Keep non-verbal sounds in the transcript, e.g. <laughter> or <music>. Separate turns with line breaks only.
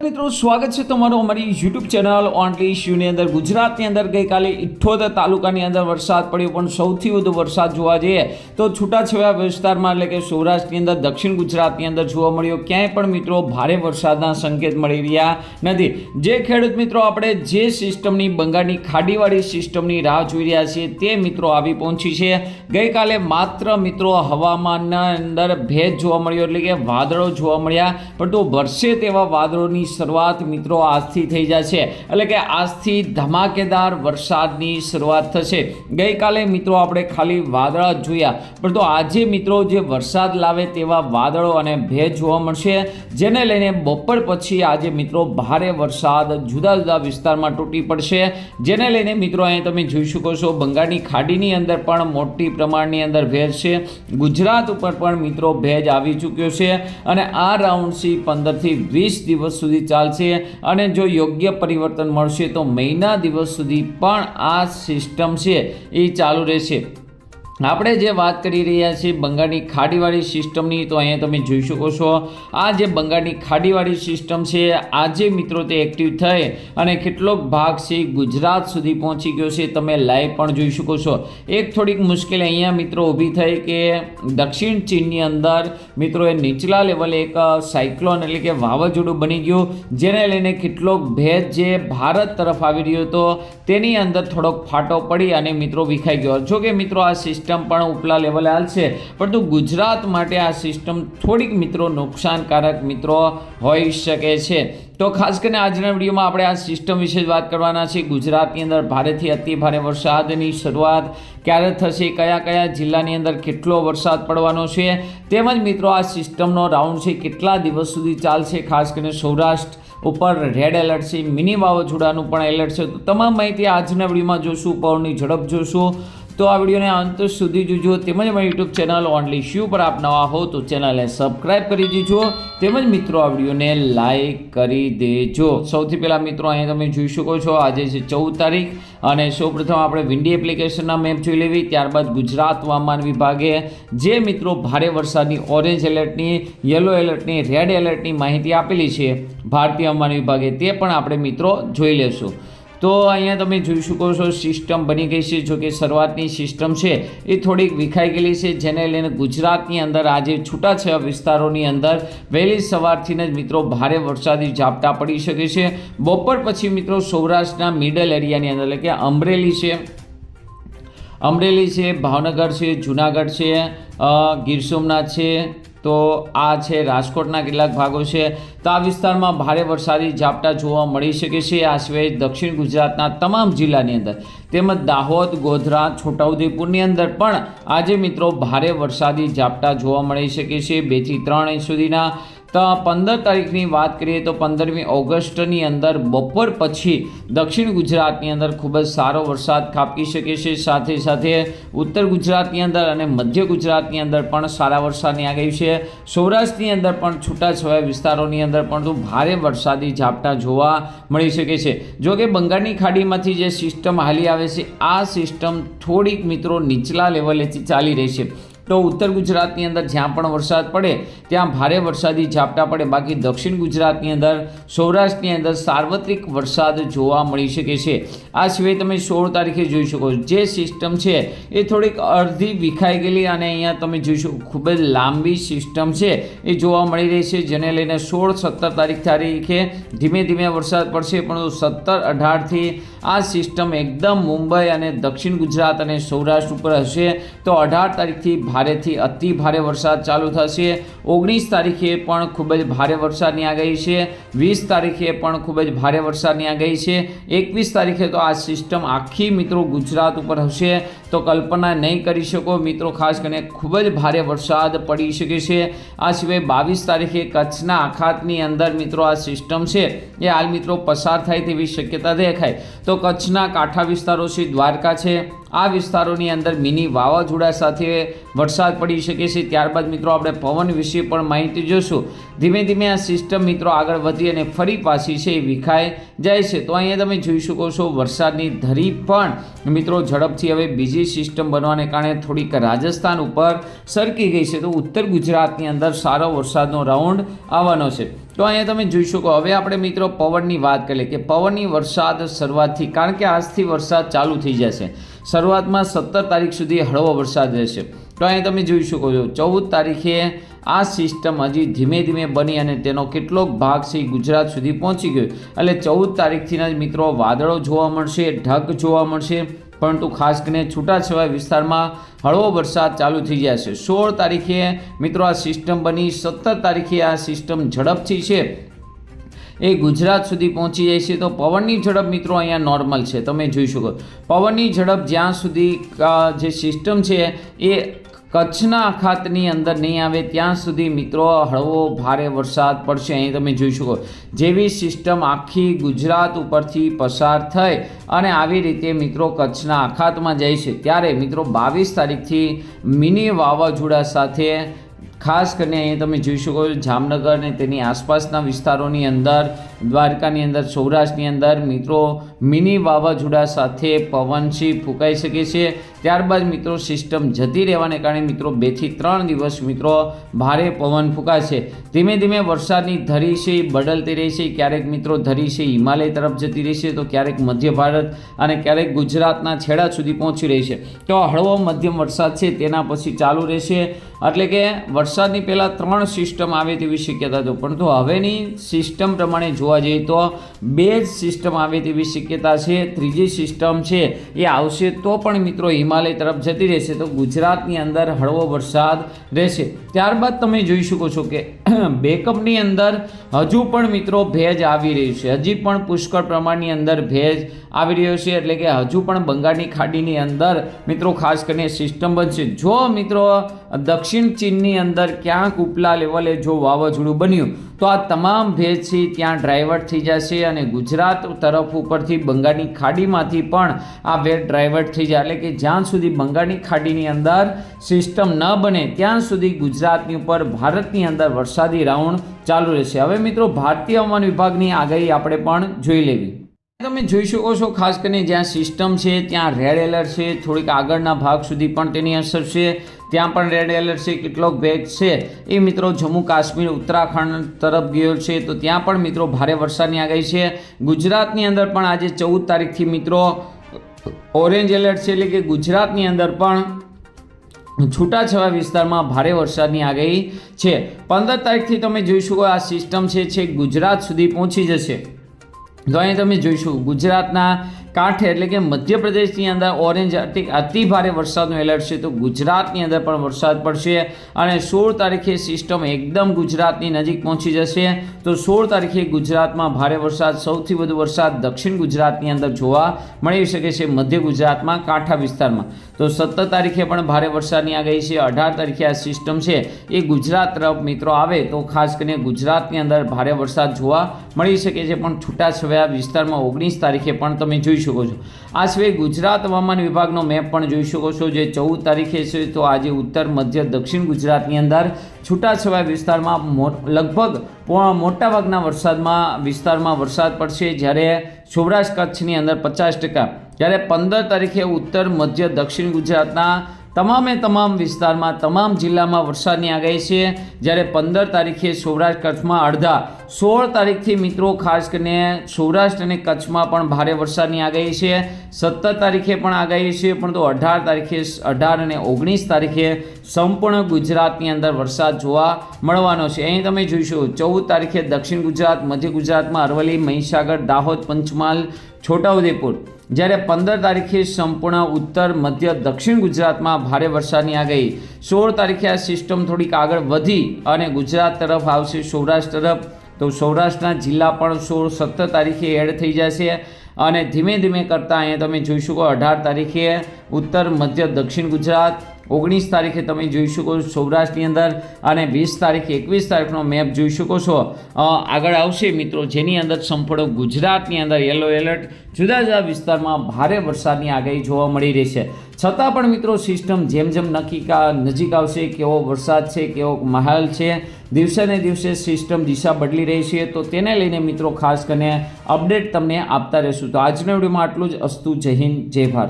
મિત્રો, સ્વાગત છે તમારું અમારી યુટ્યુબ ચેનલ ઓનલી ઇશ્યુની અંદર. ગુજરાતની અંદર ગઈકાલે ઇઠ્ઠોતેર તાલુકાની અંદર વરસાદ પડ્યો, પણ સૌથી વધુ વરસાદ જોવા જઈએ તો છૂટાછવાયા વિસ્તારમાં એટલે કે સૌરાષ્ટ્રની અંદર, દક્ષિણ ગુજરાતની અંદર જોવા મળ્યો. ક્યાંય પણ મિત્રો ભારે વરસાદના સંકેત મળી રહ્યા નથી. જે ખેડૂત મિત્રો, આપણે જે સિસ્ટમની બંગાળની ખાડીવાળી સિસ્ટમની રાહ જોઈ રહ્યા છીએ તે મિત્રો આવી પહોંચી છે. ગઈકાલે માત્ર મિત્રો હવામાનના અંદર ભેજ જોવા મળ્યો, એટલે કે વાદળો જોવા મળ્યા. પરંતુ વરસે તેવા વાદળોની શરૂઆત મિત્રો આજથી થઈ જશે. એટલે કે આજથી ધમાકેદાર વરસાદની શરૂઆત થશે. ગઈકાલે મિત્રો આપણે ખાલી વાદળા જ જોયા. પરંતુ આજે મિત્રો જે વરસાદ લાવે તેવા વાદળો અને ભેજ જોવા મળશે. જેને લઈને બપોર પછી આજે મિત્રો ભારે વરસાદ જુદા જુદા વિસ્તારમાં તૂટી પડશે. જેને લઈને મિત્રો અહીં તમે જોઈ શકો છો બંગાળની ખાડીની અંદર પણ મોટી પ્રમાણની અંદર ભેજ છે. ગુજરાત ઉપર પણ મિત્રો ભેજ આવી ચૂક્યો છે. અને આ રાઉન્ડ સી પંદરથી વીસ દિવસ સુધી ચાલશે અને જો યોગ્ય પરિવર્તન મળશે તો મહિના દિવસ સુધી પણ આ સિસ્ટમ છે એ ચાલુ રહેશે. આપણે જે વાત કરી રહ્યા છીએ બંગાળની ખાડીવાળી સિસ્ટમની, તો અહીંયા તમે જોઈ શકો છો, આ જે બંગાળની ખાડીવાળી સિસ્ટમ છે, આજે મિત્રો તે એક્ટિવ થઈ અને કેટલોક ભાગ છે, ગુજરાત સુધી પહોંચી ગયો છે, તમે લાઈવ પણ જોઈ શકો છો. એક થોડીક મુશ્કેલી અહીંયા મિત્રો ઊભી થઈ કે દક્ષિણ ચીનની અંદર મિત્રો એ નીચલા લેવલે એક સાયક્લોન એટલે કે વાવાઝોડું બની ગયું, જેને લઈને કેટલોક ભેદ જે ભારત તરફ આવી રહ્યો હતો, તેની અંદર થોડોક ફાટો પડી અને મિત્રો વિખાઈ ગયો. જો કે મિત્રો આ સિસ્ટમ પણ ઉપલા લેવલે હાલશે પરંતુ ગુજરાત માટે આ સિસ્ટમ થોડીક મિત્રો નુકસાનકારક મિત્રો હોઈ શકે છે. તો ખાસ કરીને આજના વિડીયોમાં આપણે આ સિસ્ટમ વિશે જ વાત કરવાના છે ગુજરાતની અંદર ભારેથી અતિ ભારે વરસાદની શરૂઆત ક્યારે થશે, કયા કયા જિલ્લાની અંદર કેટલો વરસાદ પડવાનો છે, તેમજ મિત્રો આ સિસ્ટમનો રાઉન્ડ છે, કેટલા દિવસ સુધી ચાલશે, ખાસ કરીને સૌરાષ્ટ્ર ઉપર રેડ એલર્ટ છે મિની વાવાઝોડાનું પણ એલર્ટ છે. તો તમામ માહિતી આજના વિડીયોમાં જોશું, પવનની ઝડપ જોશું. તો આ વિડીયોને અંત સુધી જોજો. તેમજ અમારી યુટ્યુબ ચેનલ ઓનલી શ્યુ પર આપ નવા હો તો ચેનલને સબસ્ક્રાઈબ કરી દેજો. તેમજ મિત્રો, આ વિડીયોને લાઈક કરી દેજો. સૌથી પહેલાં મિત્રો, અહીંયા તમે જોઈ શકો છો, આજે છે ચૌદ તારીખ અને સૌપ્રથમ આપણે વિન્ડી એપ્લિકેશનના મેપ જોઈ લેવી. ત્યારબાદ ગુજરાત હવામાન વિભાગે જે મિત્રો ભારે વરસાદની ઓરેન્જ એલર્ટની યલો એલર્ટની રેડ એલર્ટની માહિતી આપેલી છે, ભારતીય હવામાન વિભાગે તે પણ આપણે મિત્રો જોઈ લેશું. તો અહીંયા તમે જોઈ શકો છો સિસ્ટમ બની ગઈ છે, જો કે શરૂઆતની સિસ્ટમ છે એ થોડીક વિખાઈ ગયેલી છે, જેને લઈને ગુજરાતની અંદર આજે છૂટાછવાયા વિસ્તારોની અંદર વહેલી સવારથી જ મિત્રો ભારે વરસાદી ઝાપટા પડી શકે છે. બપોર પછી મિત્રો સૌરાષ્ટ્રના મિડલ એરિયાની અંદર, એટલે કે અમરેલી છે. અમરેલી છે, ભાવનગર છે, જુનાગઢ છે ગીર સોમનાથ છે તો આ છે રાજકોટના કેટલાક ભાગો છે. તો આ વિસ્તારમાં ભારે વરસાદી ઝાપટા જોવા મળી શકે છે. આ સિવાય દક્ષિણ ગુજરાતના તમામ જિલ્લાની અંદર તેમજ દાહોદ, ગોધરા, છોટાઉદેપુરની અંદર પણ આજે મિત્રો ભારે વરસાદી ઝાપટા જોવા મળી શકે છે. બેથી ત્રણ ઇંચ સુધીના તો પંદર તારીખની વાત કરીએ તો પંદરમી ઓગસ્ટની અંદર બપોર પછી દક્ષિણ ગુજરાતની અંદર ખૂબ જ સારો વરસાદ ખાબકી શકે છે. સાથે સાથે ઉત્તર ગુજરાતની અંદર અને મધ્ય ગુજરાતની અંદર પણ સારા વરસાદની આગાહી છે. સૌરાષ્ટ્રની અંદર પણ છૂટાછવાયા વિસ્તારોની અંદર પણ ભારે વરસાદી ઝાપટા જોવા મળી શકે છે. જો કે બંગાળની ખાડીમાંથી જે સિસ્ટમ હાલી આવે છે, આ સિસ્ટમ થોડીક મિત્રો નીચલા લેવલેથી ચાલી રહી છે. તો ઉત્તર ગુજરાતની અંદર જ્યાં પણ વરસાદ પડે, ત્યાં ભારે વરસાદી ઝાપટા પડે. બાકી દક્ષિણ ગુજરાતની અંદર, સૌરાષ્ટ્રની અંદર સાર્વત્રિક વરસાદ જોવા મળી શકે છે. આ સિવાય તમે સોળ તારીખે જોઈ શકો જે સિસ્ટમ છે, એ થોડીક અડધી વિખાઈ ગયેલી અને અહીંયા તમે જોઈ શકો ખૂબ જ લાંબી સિસ્ટમ છે, એ જોવા મળી રહી છે, જેને લઈને સોળ સત્તર તારીખ તારીખે ધીમે ધીમે વરસાદ પડશે. પણ સત્તર અઢારથી આ સિસ્ટમ એકદમ મુંબઈ અને દક્ષિણ ગુજરાત અને સૌરાષ્ટ્ર ઉપર હશે, તો અઢાર તારીખથી ભારેથી અતિ ભારે વરસાદ ચાલુ થશે. ઓગણીસ તારીખે પણ ખૂબ જ ભારે વરસાદની આગાહી છે. વીસ તારીખે પણ ખૂબ જ ભારે વરસાદની આગાહી છે. એકવીસ તારીખે તો આ સિસ્ટમ આખી મિત્રો ગુજરાત ઉપર હશે. તો કલ્પના નહીં કરી શકો મિત્રો ખાસ કરીને ખૂબ જ ભારે વરસાદ પડી શકે છે. આ સિવાય બાવીસ તારીખે કચ્છના આખાતની અંદર મિત્રો આ સિસ્ટમ છે. એ હાલ મિત્રો પસાર થાય તેવી શક્યતા દેખાય. તો કચ્છના કાંઠા વિસ્તારો છે, દ્વારકા છે આ વિસ્તારોની અંદર મિની વાવાઝોડા સાથે વરસાદ પડી શકે છે. ત્યારબાદ મિત્રો આપણે પવન વિશે પણ માહિતી જોશું. ધીમે ધીમે આ સિસ્ટમ મિત્રો આગળ વધી અને ફરી પાછી છે એ વિખાઈ જાય છે. તો અહીંયા તમે જોઈ શકો છો વરસાદની ધરી પણ મિત્રો ઝડપથી હવે બીજી સિસ્ટમ બનવાને કારણે થોડીક રાજસ્થાન ઉપર સરકી ગઈ છે. તો ઉત્તર ગુજરાતની અંદર સારો વરસાદનો રાઉન્ડ આવવાનો છે. તો અહીંયા તમે જોઈ શકો, હવે આપણે મિત્રો પવનની વાત કરીએ કે પવનની વરસાદ શરૂઆતથી, કારણ કે આજથી વરસાદ ચાલુ થઈ જશે. શરૂઆતમાં સત્તર તારીખ સુધી હળવો વરસાદ રહેશે. તો અહીંયા તમે જોઈ શકો છો, ચૌદ તારીખે આ સિસ્ટમ હજી ધીમે ધીમે બની અને તેનો કેટલોક ભાગ છે ગુજરાત સુધી પહોંચી ગયો. એટલે ચૌદ તારીખથી જ મિત્રો વાદળો જોવા મળશે, ઢગ જોવા મળશે, પરંતુ ખાસ કરીને છૂટાછવાયા વિસ્તારમાં હળવો વરસાદ ચાલુ થઈ જશે. સોળ તારીખે મિત્રો આ સિસ્ટમ બની, સત્તર તારીખે આ સિસ્ટમ ઝડપથી છે. એ ગુજરાત સુધી પહોંચી જાય છે. તો પવનની ઝડપ મિત્રો અહીંયા નોર્મલ છે. તમે જોઈ શકો. પવનની ઝડપ જ્યાં સુધી જે સિસ્ટમ છે એ કચ્છના અખાતની અંદર નહીં આવે, ત્યાં સુધી મિત્રો હળવો ભારે વરસાદ પડશે. અહીં તમે જોઈ શકો. જેવી સિસ્ટમ આખી ગુજરાત ઉપરથી પસાર થઈ અને આવી રીતે મિત્રો કચ્છના અખાતમાં જાય છે. ત્યારે મિત્રો બાવીસ તારીખથી મિની વાવાઝોડા સાથે ખાસ કરીને અહીંયા તમે જોઈ શકો જામનગર અને તેની આસપાસના વિસ્તારોની અંદર દ્વારકાની અંદર, સૌરાષ્ટ્રની અંદર મિત્રો મિની વાવાઝોડા સાથે પવનથી ફૂંકાઈ શકે છે. ત્યારબાદ મિત્રો સિસ્ટમ જતી રહેવાને કારણે મિત્રો બેથી ત્રણ દિવસ મિત્રો ભારે પવન ફૂંકાશે. ધીમે ધીમે વરસાદની ધરી છે એ બદલતી રહેશે. ક્યારેક મિત્રો ધરી છે, હિમાલય તરફ જતી રહેશે. તો ક્યારેક મધ્ય ભારત અને ક્યારેક ગુજરાતના છેડા સુધી પહોંચી રહેશે તો હળવો મધ્યમ વરસાદ છે, તેના પછી ચાલુ રહેશે. એટલે કે વરસાદની પહેલાં ત્રણ સિસ્ટમ આવે તેવી શક્યતા હતો પરંતુ હવેની સિસ્ટમ પ્રમાણે જોવા જઈએ તો બે જ સિસ્ટમ આવે તેવી શક્યતા છે. ત્રીજી સિસ્ટમ છે એ આવશે તો પણ મિત્રો હિમાલય તરફ જતી રહેશે. તો ગુજરાતની અંદર હળવો વરસાદ રહેશે. ત્યારબાદ તમે જોઈ શકો છો કે <clears throat> બેકઅપની અંદર હજુ પણ મિત્રો ભેજ આવી રહ્યું છે. હજી પણ પુષ્કળ પ્રમાણની અંદર ભેજ આવી રહ્યો છે. એટલે કે હજુ પણ બંગાળની ખાડીની અંદર મિત્રો ખાસ કરીને સિસ્ટમ બનશે. જો મિત્રો દક્ષિણ ચીનની અંદર ક્યાંક ઉપલા લેવલે જો વાવાઝોડું બન્યું, તો આ તમામ ભેજ છે ત્યાં ડ્રાઈવર્ટ થઈ જશે અને ગુજરાત તરફ ઉપરથી બંગાળની ખાડીમાંથી પણ આ ભેજ ડ્રાઈવર્ટ થઈ જાય. એટલે કે જ્યાં સુધી બંગાળની ખાડીની અંદર સિસ્ટમ ન બને, ત્યાં સુધી ગુજરાતની ઉપર ભારતની અંદર વરસાદી રાઉન્ડ ચાલુ રહેશે. હવે મિત્રો, ભારતીય હવામાન વિભાગની આગાહી આપણે પણ જોઈ લેવી. તમે જોઈ શકો છો, ખાસ કરીને જ્યાં સિસ્ટમ છે, ત્યાં રેડ એલર્ટ છે, થોડીક આગળના ભાગ સુધી પણ તેની અસર છે. ત્યાં પણ રેડ એલર્ટ છે, કેટલોક ભેગ છે. એ મિત્રો જમ્મુ કાશ્મીર, ઉત્તરાખંડ તરફ ગયો છે, તો ત્યાં પણ મિત્રો ભારે વરસાદની આગાહી છે. ગુજરાતની અંદર પણ આજે ચૌદ તારીખથી મિત્રો ઓરેન્જ એલર્ટ છે, એટલે કે ગુજરાતની અંદર પણ છૂટાછવાયા વિસ્તારમાં ભારે વરસાદની આગાહી છે. પંદર તારીખથી તમે જોઈ શકો આ સિસ્ટમ છે, છેક ગુજરાત સુધી પહોંચી જશે. તો અહીં તમે જોઈશું ગુજરાતના કાંઠે એટલે કે મધ્યપ્રદેશની અંદર ઓરેન્જ અતિ અતિ ભારે વરસાદનું એલર્ટ છે. તો ગુજરાતની અંદર પણ વરસાદ પડશે અને સોળ તારીખે સિસ્ટમ એકદમ ગુજરાતની નજીક પહોંચી જશે. તો સોળ તારીખે ગુજરાતમાં ભારે વરસાદ, સૌથી વધુ વરસાદ દક્ષિણ ગુજરાતની અંદર જોવા મળી શકે છે, મધ્ય ગુજરાતમાં, કાંઠા વિસ્તારમાં. તો સત્તર તારીખે પણ ભારે વરસાદની આગાહી છે. અઢાર તારીખે આ સિસ્ટમ છે. એ ગુજરાત તરફ મિત્રો આવે તો ખાસ કરીને ગુજરાતની અંદર ભારે વરસાદ જોવા મળી શકે છે. પણ છૂટાછવાયા વિસ્તારમાં ઓગણીસ તારીખે પણ તમે જોઈ છો. આ સિવાય ગુજરાત હવામાન વિભાગનો મેપ પણ જોઈ શકો છો જે ચૌદ તારીખે છે તો આજે ઉત્તર, મધ્ય, દક્ષિણ ગુજરાતની અંદર છૂટાછવાયા વિસ્તારમાં લગભગ મોટાભાગના વરસાદમાં વિસ્તારમાં વરસાદ પડશે. જ્યારે સૌરાષ્ટ્ર કચ્છની અંદર પચાસ ટકા, જ્યારે પંદર તારીખે ઉત્તર, મધ્ય, દક્ષિણ ગુજરાતના તમામે તમામ વિસ્તારમાં, તમામ જિલ્લામાં વરસાદની આગાહી છે. જ્યારે પંદર તારીખે સૌરાષ્ટ્ર કચ્છમાં અડધા, સોળ તારીખથી મિત્રો ખાસ કરીને સૌરાષ્ટ્ર અને કચ્છમાં પણ ભારે વરસાદની આગાહી છે. સત્તર તારીખે પણ આગાહી છે, પરંતુ અઢાર તારીખે અઢાર અને ઓગણીસ તારીખે સંપૂર્ણ ગુજરાતની અંદર વરસાદ જોવા મળવાનો છે. અહીં તમે જોઈશું, ચૌદ તારીખે દક્ષિણ ગુજરાત, મધ્ય ગુજરાતમાં અરવલ્લી, મહીસાગર, દાહોદ, પંચમહાલ, છોટાઉદેપુર જ્યારે પંદર તારીખે સંપૂર્ણ ઉત્તર, મધ્ય, દક્ષિણ ગુજરાતમાં ભારે વરસાદની આગાહી. સોળ તારીખે આ સિસ્ટમ થોડીક આગળ વધી અને ગુજરાત તરફ આવશે સૌરાષ્ટ્ર તરફ. તો સૌરાષ્ટ્રના જિલ્લા પણ સોળ સત્તર તારીખે એડ થઈ જશે અને ધીમે ધીમે કરતાં અહીંયા તમે જોઈ શકો અઢાર તારીખે ઉત્તર, મધ્ય, દક્ષિણ ગુજરાત ઓગણીસ તારીખે તમે જોઈ શકો છો સૌરાષ્ટ્રની અંદર અને વીસ તારીખે એકવીસ તારીખનો મેપ જોઈ શકો છો. આગળ આવશે મિત્રો, જેની અંદર સંપૂર્ણ ગુજરાતની અંદર યલો એલર્ટ જુદા જુદા વિસ્તારમાં ભારે વરસાદની આગાહી જોવા મળી રહી છે. છતાં પણ મિત્રો સિસ્ટમ જેમ જેમ નક્કી નજીક આવશે, કેવો વરસાદ છે, કેવો માહોલ છે, દિવસે ને દિવસે સિસ્ટમ દિશા બદલી રહી છે, તો તેને લઈને મિત્રો ખાસ કરીને અપડેટ તમને આપતા રહેશું. તો આજના વિડીયોમાં આટલું જ. અસ્તુ જય હિન્દ, જય ભારત.